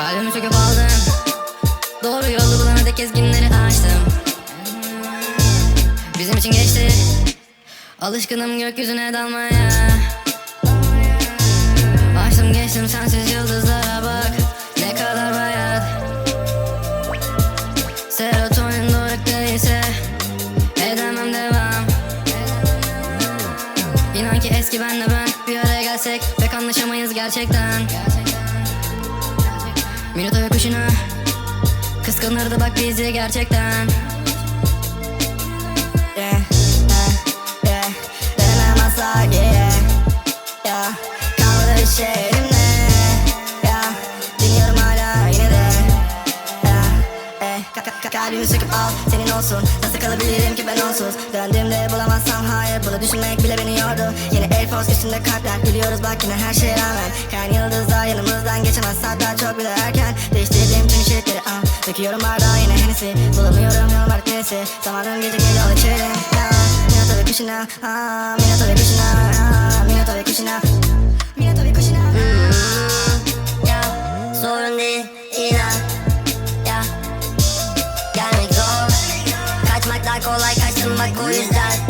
Kalbimi söküp aldım Doğru yolu bulamadık gezginleri açtım. Bizim için geçti. Alışkınım gökyüzüne dalmaya. Açtım geçtim sensiz yıldızlara bak. Ne kadar bayat. Serotonin dorukta ise Edemem devam. İnan ki eski benle ben Bir araya gelsek pek anlaşamayız gerçekten Minuta ve kuşuna Kıskanırdı bak bizi gerçekten Yeah, yeah, yeah. Denemem asla yeah. Yeah. Dinliyorum hala de yeah. ka- Kalbimi söküp al senin olsun kalabilirim ki ben onsuz. Döndüğümde bulamazsam hayır. Bunu düşünmek bile beni yordu. Yeni Air Force üstünde kalpler. Biliyoruz bak yine her şeye rağmen. Kayan yıldızlar yanımızdan geçemez. Saatler çok bile erken. Değiştirdiğim tüm şirketleri al Döküyorum bardağa yine henisi Bulamıyorum yol var neresi Zamanım gece gece al içerim ya. Minato ve kuşuna ah, Minato ve kuşuna ah, Minato ve kuşuna Marco like I still my goal is that